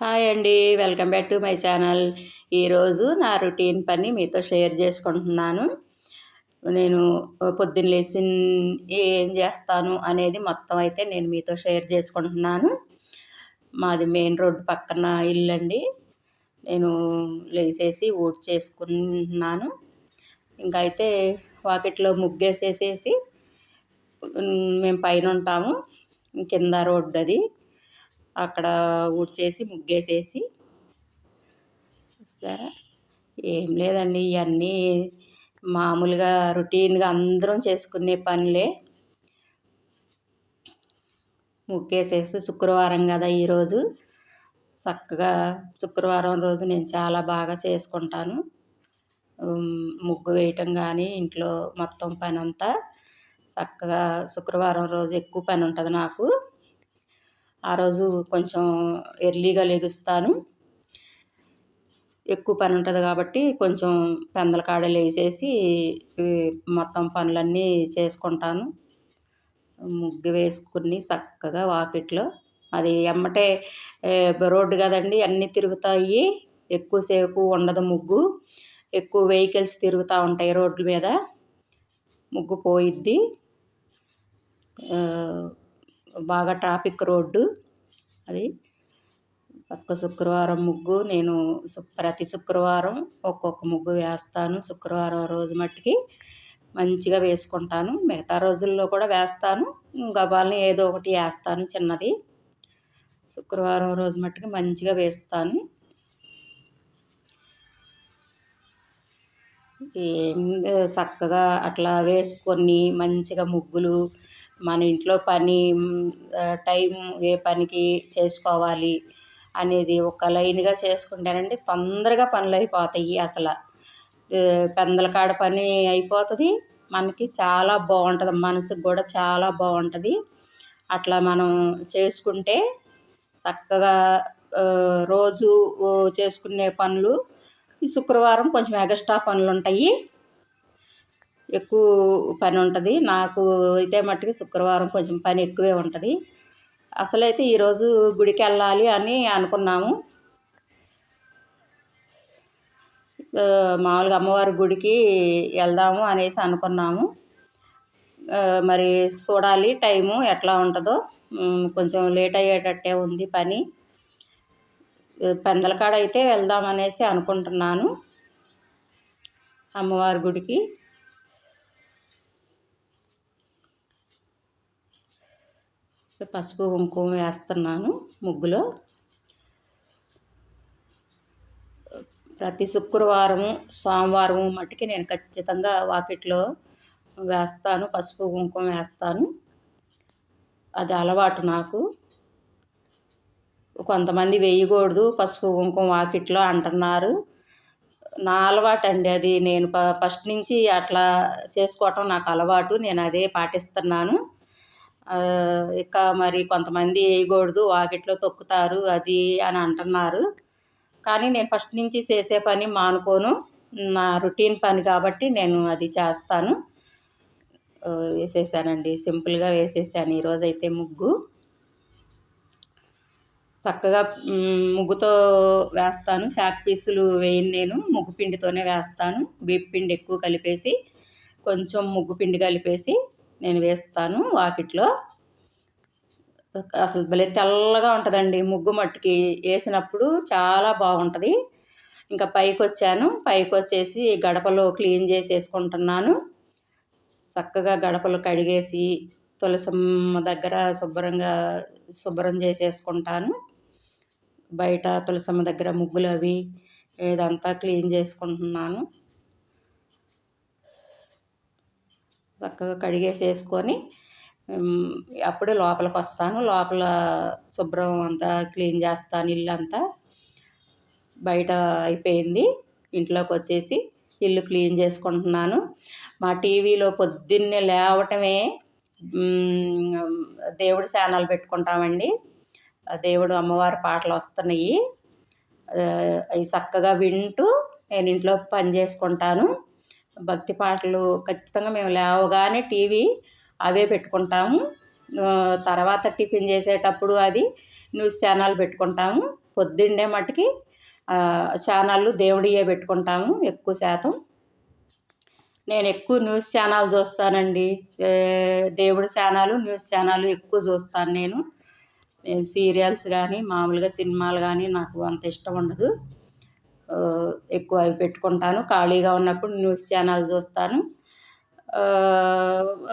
Hi అండి welcome back to my channel. ఈరోజు నా రొటీన్ పని మీతో షేర్ చేసుకుంటున్నాను. నేను పొద్దున్న లేచి ఏం చేస్తాను అనేది మొత్తం అయితే నేను మీతో షేర్ చేసుకుంటున్నాను. మాది మెయిన్ రోడ్డు పక్కన ఇల్లు అండి నేను లేచేసి ఊడ్ చేసుకుంటున్నాను. ఇంకా అయితే వాకిట్లో ముగ్గేసేసేసి మేము పైన ఉంటాము. కింద రోడ్డు అది. అక్కడ ఊడ్చేసి ముగ్గేసేసి. సరే ఏం లేదండి ఇవన్నీ మామూలుగా రొటీన్గా అందరం చేసుకునే పనులే. ముగ్గేసేసి శుక్రవారం కదా ఈరోజు చక్కగా శుక్రవారం రోజు నేను చాలా బాగా చేసుకుంటాను. ముగ్గు వేయటం కానీ ఇంట్లో మొత్తం పని అంతా చక్కగా శుక్రవారం రోజు ఎక్కువ పని ఉంటుంది నాకు. ఆ రోజు కొంచెం ఎర్లీగా లెగుస్తాను. ఎక్కువ పని ఉంటుంది కాబట్టి కొంచెం పెందల కాడ వేసేసి మొత్తం పనులన్నీ చేసుకుంటాను. ముగ్గు వేసుకుని చక్కగా వాకిట్లో. అది ఎమ్మటే రోడ్డు కదండి అన్నీ తిరుగుతాయి. ఎక్కువసేపు ఉండదు ముగ్గు. ఎక్కువ వెహికల్స్ తిరుగుతూ ఉంటాయి రోడ్ల మీద. ముగ్గు పోయిద్ది. బాగా ట్రాఫిక్ రోడ్డు. అది చక్క శుక్రవారం ముగ్గు. నేను ప్రతి శుక్రవారం ఒక్కొక్క ముగ్గు వేస్తాను. శుక్రవారం రోజు మట్టికి మంచిగా వేసుకుంటాను. మిగతా రోజుల్లో కూడా వేస్తాను. గబాల్ని ఏదో ఒకటి వేస్తాను చిన్నది. శుక్రవారం రోజు మట్టుకి మంచిగా వేస్తాను. ఏం చక్కగా అట్లా వేసుకొని మంచిగా ముగ్గులు మన ఇంట్లో పని టైం ఏ పనికి చేసుకోవాలి అనేది ఒక లైన్గా చేసుకుంటేనండి తొందరగా పనులు అయిపోతాయి అసలు. పెందల కాడ పని అయిపోతుంది మనకి చాలా బాగుంటుంది మనసుకు కూడా చాలా బాగుంటుంది. అట్లా మనం చేసుకుంటే చక్కగా రోజు చేసుకునే పనులు ఈ శుక్రవారం కొంచెం ఎగస్ట్రా పనులు ఉంటాయి ఎక్కువ పని ఉంటుంది. నాకు అయితే మట్టుకు శుక్రవారం కొంచెం పని ఎక్కువే ఉంటుంది. అసలైతే ఈరోజు గుడికి వెళ్ళాలి అని అనుకున్నాము. మామూలుగా అమ్మవారి గుడికి వెళ్దాము అనేసి అనుకున్నాము. మరి చూడాలి టైము ఎట్లా ఉంటుందో. కొంచెం లేట్ అయ్యేటట్టే ఉంది పని. పెందలకాడ అయితే వెళ్దామనేసి అనుకుంటున్నాను. అమ్మవారి గుడికి. పసుపు కుంకుమ వేస్తున్నాను ముగ్గులో. ప్రతి శుక్రవారము సోమవారము మట్టికి నేను ఖచ్చితంగా వాకిట్లో వేస్తాను పసుపు కుంకుమ వేస్తాను. అది అలవాటు నాకు. కొంతమంది వేయకూడదు పసుపు కుంకుమ వాకిట్లో అంటున్నారు. నా అలవాటు అండి అది. నేను ఫస్ట్ నుంచి అట్లా చేసుకోవటం నాకు అలవాటు. నేను అదే పాటిస్తున్నాను. ఇక మరి కొంతమంది వేయకూడదు వాకిట్లో తొక్కుతారు అది అని అంటున్నారు. కానీ నేను ఫస్ట్ నుంచి చేసే పని మానుకోను. నా రొటీన్ పని కాబట్టి నేను అది చేస్తాను. వేసేసానండి. సింపుల్గా వేసేసాను ఈరోజైతే ముగ్గు. చక్కగా ముగ్గుతో వేస్తాను. శాక్ పీసులు వేయను నేను. ముగ్గు పిండితోనే వేస్తాను. బీప్ పిండి ఎక్కువ కలిపేసి కొంచెం ముగ్గు పిండి కలిపేసి నేను వేస్తాను వాకిట్లో. అసలు భలే తెల్లగా ఉంటుందండి. ముగ్గు మట్టికి వేసినప్పుడు చాలా బాగుంటుంది. ఇంకా పైకి వచ్చాను. పైకి వచ్చేసి గడపలో క్లీన్ చేసేసుకుంటున్నాను. చక్కగా గడపలు కడిగేసి తులసమ్మ దగ్గర శుభ్రంగా శుభ్రం చేసేసుకుంటాను. బయట తులసమ్మ దగ్గర ముగ్గులు అవి ఇదంతా క్లీన్ చేసుకుంటున్నాను. చక్కగా కడిగేసేసుకొని అప్పుడే లోపలికి వస్తాను లోపల శుభ్రం అంతా క్లీన్ చేస్తాను ఇల్లు అంతా బయట అయిపోయింది. ఇంట్లోకి వచ్చేసి ఇల్లు క్లీన్ చేసుకుంటున్నాను. మా టీవీలో పొద్దున్నే లేవటమే దేవుడి ఛానల్ పెట్టుకుంటామండి. దేవుడు అమ్మవారి పాటలు వస్తున్నాయి. అవి చక్కగా వింటూ నేను ఇంట్లో పని చేసుకుంటాను. భక్తి పాటలు ఖచ్చితంగా మేము లేవగానే టీవీ అవే పెట్టుకుంటాము. తర్వాత టిఫిన్ చేసేటప్పుడు అది న్యూస్ ఛానల్ పెట్టుకుంటాము. పొద్దున్నే మట్టుకి ఛానళ్ళు దేవుడియే పెట్టుకుంటాము ఎక్కువ శాతం. నేను ఎక్కువ న్యూస్ ఛానల్ చూస్తానండి. దేవుడి ఛానల్ న్యూస్ ఛానల్ ఎక్కువ చూస్తాను నేను. నేను సీరియల్స్ కానీ మామూలుగా సినిమాలు కానీ నాకు అంత ఇష్టం ఉండదు. ఎక్కువ అవి పెట్టుకుంటాను. ఖాళీగా ఉన్నప్పుడు న్యూస్ ఛానల్ చూస్తాను.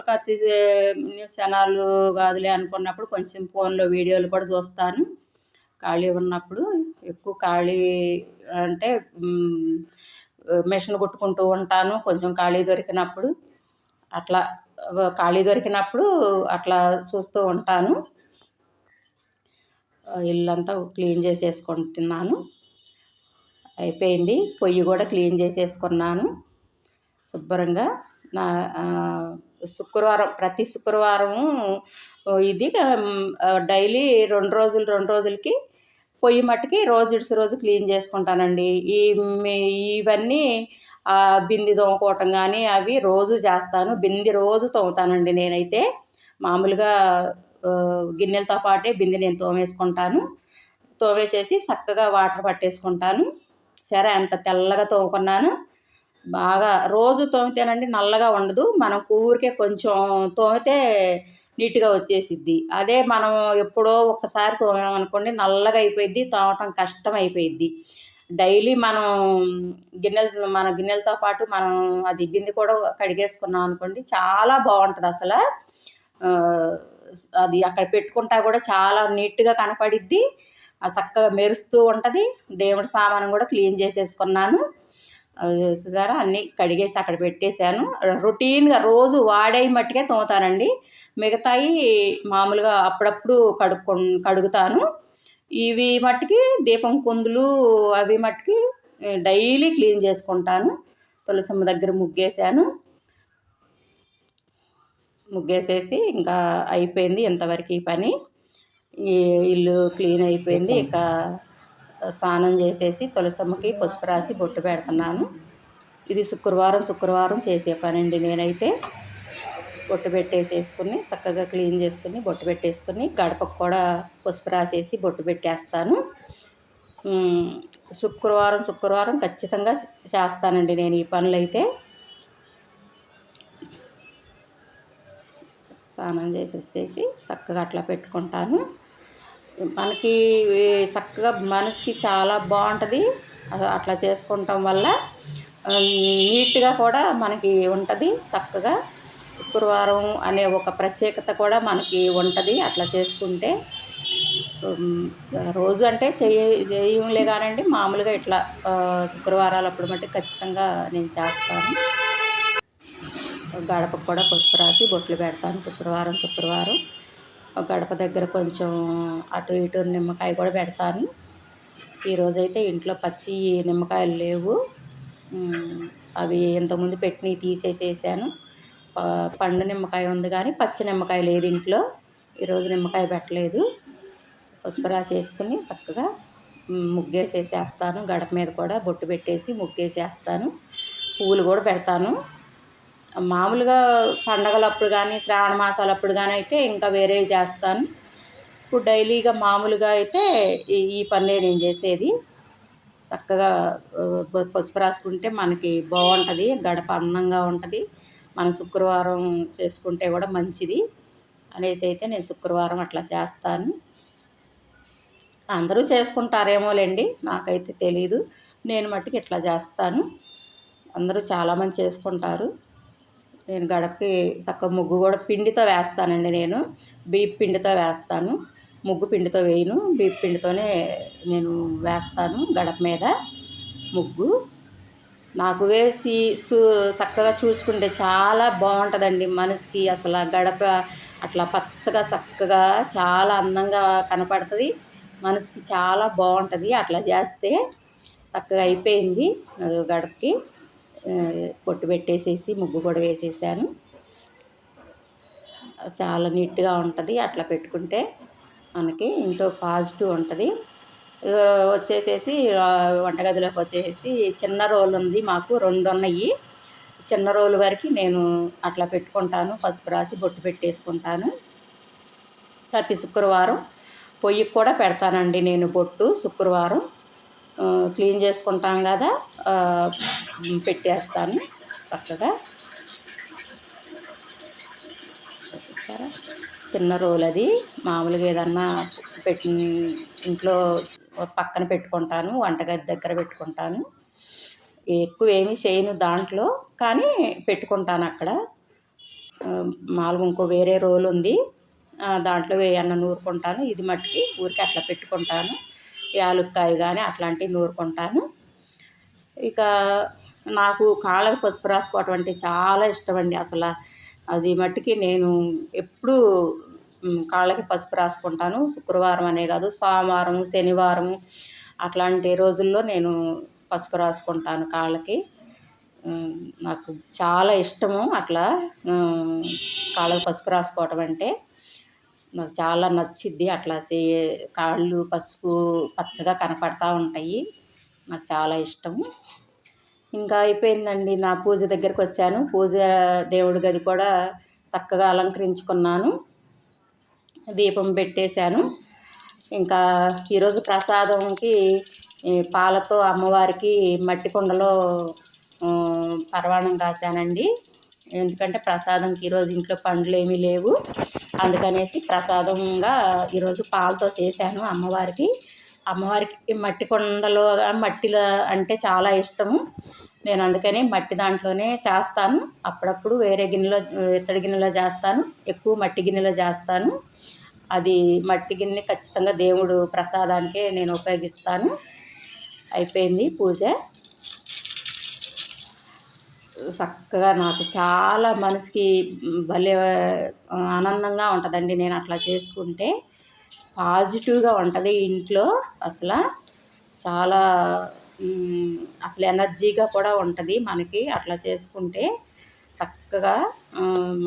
ఒక న్యూస్ ఛానల్ కాదులే అనుకున్నప్పుడు కొంచెం ఫోన్లో వీడియోలు కూడా చూస్తాను. ఖాళీ ఉన్నప్పుడు ఎక్కువ ఖాళీ అంటే మిషన్ కుట్టుకుంటూ ఉంటాను కొంచెం ఖాళీ దొరికినప్పుడు. అట్లా ఖాళీ దొరికినప్పుడు అట్లా చూస్తూ ఉంటాను. ఇల్లంతా క్లీన్ చేసేసుకుంటున్నాను. అయిపోయింది. పొయ్యి కూడా క్లీన్ చేసేసుకున్నాను. శుభ్రంగా నా శుక్రవారం ప్రతి శుక్రవారము ఇది డైలీ రెండు రోజులు రెండు రోజులకి పొయ్యి మట్టుకి రోజు ఇడిసి రోజు క్లీన్ చేసుకుంటానండి. ఈ మీ- ఇవన్నీ ఆ, బింది తోముకోవటం కానీ అవి రోజు చేస్తాను. బింది రోజు తోముతానండి నేనైతే. మామూలుగా గిన్నెలతో పాటే బింది నేను తోమేసుకుంటాను. తోమేసేసి చక్కగా వాటర్ పట్టేసుకుంటాను. సరే ఎంత తెల్లగా తోముకున్నాను. బాగా రోజు తోమితేనండి నల్లగా ఉండదు. మనం ఊరికే కొంచెం తోమితే నీట్గా వచ్చేసిద్ది. అదే మనం ఎప్పుడో ఒక్కసారి తోమామనుకోండి నల్లగా అయిపోయిద్ది తోమటం కష్టం అయిపోయిద్ది. డైలీ మనం గిన్నెలు మన గిన్నెలతో పాటు మనం అది బింది కూడా కడిగేసుకున్నాం అనుకోండి చాలా బాగుంటుంది అసలు. అది అక్కడ పెట్టుకుంటా కూడా చాలా నీట్గా కనపడిద్ది. చక్కగా మెరుస్తూ ఉంటుంది. దేవుడి సామాను కూడా క్లీన్ చేసేసుకున్నాను. చూసారా అన్నీ కడిగేసి అక్కడ పెట్టేశాను. రొటీన్గా రోజు వాడే మట్టుకే తోముతానండి. మిగతాయి మామూలుగా అప్పుడప్పుడు కడుక్కొ కడుగుతాను. ఇవి మట్టుకి దీపం కుందులు అవి మట్టుకి డైలీ క్లీన్ చేసుకుంటాను. తులసమ్మ దగ్గర ముగ్గేసాను ముగ్గేసేసి ఇంకా అయిపోయింది ఇంతవరకు ఈ పని. ఈ ఇల్లు క్లీన్ అయిపోయింది. ఇక స్నానం చేసేసి తులసమ్మకి పసుపు రాసి బొట్టు పెడుతున్నాను. ఇది శుక్రవారం శుక్రవారం చేసే పని అండి నేనైతే. బొట్టు పెట్టేసేసుకుని చక్కగా క్లీన్ చేసుకుని బొట్టు పెట్టేసుకుని గడపకు కూడా పసుపు రాసేసి బొట్టు పెట్టేస్తాను. శుక్రవారం శుక్రవారం ఖచ్చితంగా చేస్తానండి నేను ఈ పనులు అయితే స్నానం చేసి వచ్చేసి చక్కగా అట్లా పెట్టుకుంటాను. మనకి చక్కగా మనసుకి చాలా బాగుంటుంది. అట్లా చేసుకుంటాం వల్ల నీట్గా కూడా మనకి ఉంటుంది. చక్కగా శుక్రవారం అనే ఒక ప్రత్యేకత కూడా మనకి ఉంటుంది అట్లా చేసుకుంటే. రోజు అంటే చేయ చేయంలే కానండి మామూలుగా ఇట్లా శుక్రవారాలు అప్పుడు మట్టి ఖచ్చితంగా నేను చేస్తాను. గడపకు కూడా పసుపు రాసి బొట్లు పెడతాను శుక్రవారం శుక్రవారం. గడప దగ్గర కొంచెం అటు ఇటు నిమ్మకాయ కూడా పెడతాను. ఈరోజైతే ఇంట్లో పచ్చి నిమ్మకాయలు లేవు. అవి ఇంతకుముందు పెట్టినవి తీసేసేసాను. పండు నిమ్మకాయ ఉంది కానీ పచ్చి నిమ్మకాయ లేదు ఇంట్లో. ఈరోజు నిమ్మకాయ పెట్టలేదు. పసుపు రాసి వేసుకుని చక్కగా ముగ్గేసేసేస్తాను. గడప మీద కూడా బొట్టు పెట్టేసి ముగ్గేసేస్తాను. పువ్వులు కూడా పెడతాను. మామూలుగా పండగలప్పుడు కానీ శ్రావణ మాసాలప్పుడు కానీ అయితే ఇంకా వేరే చేస్తాను. ఇప్పుడు డైలీగా మామూలుగా అయితే ఈ ఈ పనులే నేను చేసేది. చక్కగా పసుపు రాసుకుంటే మనకి బాగుంటుంది గడప అందంగా ఉంటుంది. మనం శుక్రవారం చేసుకుంటే కూడా మంచిది అనేసి అయితే నేను శుక్రవారం అట్లా చేస్తాను. అందరూ చేసుకుంటారేమోలేండి నాకైతే తెలీదు. నేను మట్టుకు ఇట్లా చేస్తాను. అందరూ చాలామంది చేసుకుంటారు. నేను గడపకి చక్క ముగ్గు కూడా పిండితో వేస్తానండి నేను. బీప్ పిండితో వేస్తాను. ముగ్గు పిండితో వేయను. బీప్ పిండితోనే నేను వేస్తాను గడప మీద ముగ్గు. నాకు వేసి సు చక్కగా చూసుకుంటే చాలా బాగుంటుందండి మనసుకి. అసలు గడప అట్లా పచ్చగా చక్కగా చాలా అందంగా కనపడుతుంది. మనసుకి చాలా బాగుంటుంది. అట్లా చేస్తే చక్కగా అయిపోయింది. గడపకి. పొట్టు పెట్టేసేసి ముగ్గు కూడా వేసేసాను. చాలా నీట్గా ఉంటుంది. అట్లా పెట్టుకుంటే మనకి ఇంట్లో పాజిటివ్ ఉంటుంది. వచ్చేసేసి వంటగదిలోకి వచ్చేసి చిన్న రోలు ఉంది మాకు రెండు ఉన్నాయి. చిన్న రోలు వరకు నేను అట్లా పెట్టుకుంటాను. పసుపు రాసి బొట్టు పెట్టేసుకుంటాను. ప్రతి శుక్రవారం పొయ్యికి కూడా పెడతానండి నేను బొట్టు శుక్రవారం. క్లీన్ చేసుకుంటాం కదా పెట్టేస్తాను చక్కగా. చిన్న రోల్ అది. మామూలుగా ఏదన్నా పెట్టి ఇంట్లో పక్కన పెట్టుకుంటాను వంటగది దగ్గర పెట్టుకుంటాను. ఎక్కువ ఏమీ చేయను దాంట్లో కానీ పెట్టుకుంటాను అక్కడ. మామూలుగా ఇంకో వేరే రోల్ ఉంది. దాంట్లో వేయన్న నూరుకుంటాను. ఇది మట్టికి ఊరికి అట్లా పెట్టుకుంటాను. యాలుక్కాయ కానీ అట్లాంటివి నూరుకుంటాను. ఇక నాకు కాళ్ళకు పసుపు రాసుకోవటం అంటే చాలా ఇష్టం అండి అసలు. అది మట్టికి నేను ఎప్పుడూ కాళ్ళకి పసుపు రాసుకుంటాను. శుక్రవారం అనే కాదు సోమవారం శనివారం అట్లాంటి రోజుల్లో నేను పసుపు రాసుకుంటాను కాళ్ళకి. నాకు చాలా ఇష్టము అట్లా కాళ్ళకి పసుపు రాసుకోవటం అంటే. నాకు చాలా నచ్చిద్ది. అట్లా సే కాళ్ళు పసుపు పచ్చగా కనపడతా ఉంటాయి. నాకు చాలా ఇష్టము. ఇంకా అయిపోయిందండి. నా పూజ దగ్గరికి వచ్చాను. పూజ దేవుడి గది కూడా చక్కగా అలంకరించుకున్నాను. దీపం పెట్టేశాను. ఇంకా ఈరోజు ప్రసాదంకి పాలతో అమ్మవారికి మట్టి కుండలో పర్వాణం కాశానండి ఎందుకంటే ప్రసాదంకి ఈరోజు ఇంట్లో పండ్లు ఏమీ లేవు. అందుకనేసి ప్రసాదంగా ఈరోజు పాలతో చేశాను అమ్మవారికి. అమ్మవారికి మట్టి కొండలో మట్టిలో అంటే చాలా ఇష్టము. నేను అందుకని మట్టి దాంట్లోనే చేస్తాను. అప్పుడప్పుడు వేరే గిన్నెలో ఇత్తడి గిన్నెలో చేస్తాను. ఎక్కువ మట్టి గిన్నెలో చేస్తాను. అది మట్టి గిన్నె ఖచ్చితంగా దేవుడు ప్రసాదానికే నేను ఉపయోగిస్తాను. అయిపోయింది పూజ. చక్కగా నాకు చాలా మనసుకి భలే ఆనందంగా ఉంటుందండి నేను అట్లా చేసుకుంటే. పాజిటివ్గా ఉంటుంది ఇంట్లో అసలు. చాలా అసలు ఎనర్జీగా కూడా ఉంటుంది మనకి అట్లా చేసుకుంటే. చక్కగా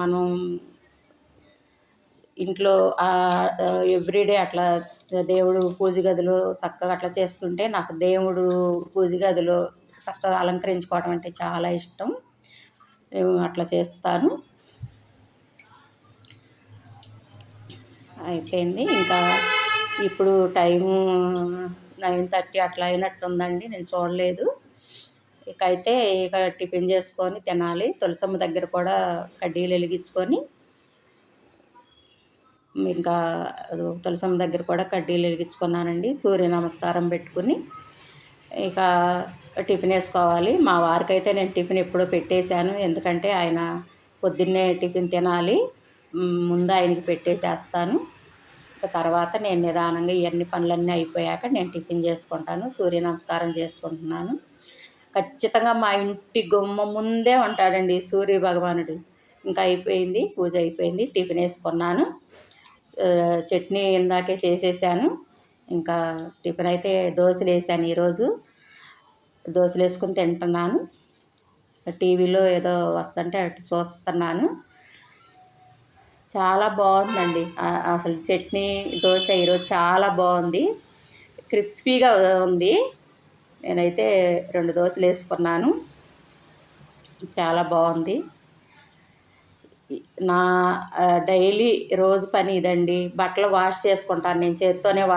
మనం ఇంట్లో ఎవ్రీడే అట్లా దేవుడు పూజ గదిలో చక్కగా అట్లా చేసుకుంటే నాకు దేవుడు పూజ గదిలో చక్కగా అలంకరించుకోవడం అంటే చాలా ఇష్టం. నేను అట్లా చేస్తాను. అయిపోయింది. ఇంకా ఇప్పుడు టైము నైన్ థర్టీ అట్లా అయినట్టుందండి. నేను చూడలేదు. ఇక అయితే ఇక టిఫిన్ చేసుకొని తినాలి. తులసమ్మ దగ్గర కూడా కడ్డీలు వెలిగించుకొని ఇంకా తులసమ్మ దగ్గర కూడా కడ్డీలు వెలిగించుకున్నానండి. సూర్య నమస్కారం పెట్టుకుని ఇక టిఫిన్ వేసుకోవాలి. మా వారికైతే నేను టిఫిన్ ఎప్పుడో పెట్టేశాను. ఎందుకంటే ఆయన పొద్దున్నే టిఫిన్ తినాలి. ముందు ఆయనకి పెట్టేసేస్తాను. తర్వాత నేను నిదానంగా ఇవన్నీ పనులన్నీ అయిపోయాక నేను టిఫిన్ చేసుకుంటాను. సూర్య నమస్కారం చేసుకుంటున్నాను. ఖచ్చితంగా మా ఇంటి గుమ్మ ముందే ఉంటాడండి సూర్య భగవానుడు. ఇంకా అయిపోయింది. పూజ అయిపోయింది. టిఫిన్ వేసుకున్నాను. చట్నీ ఇందాకే చేసేసాను. ఇంకా టిఫిన్ అయితే దోశలు వేసాను ఈరోజు. దోశలు వేసుకుని తింటున్నాను. టీవీలో ఏదో వస్తుంటే అటు చూస్తున్నాను. చాలా బాగుందండి. అసలు చట్నీ దోశ ఈరోజు చాలా బాగుంది. క్రిస్పీగా ఉంది. నేనైతే రెండు దోశలు వేసుకున్నాను చాలా బాగుంది. నా డైలీ రోజు పని ఇదండి. బట్టలు వాష్ చేసుకుంటాను. నేను చేత్తోనే వాష్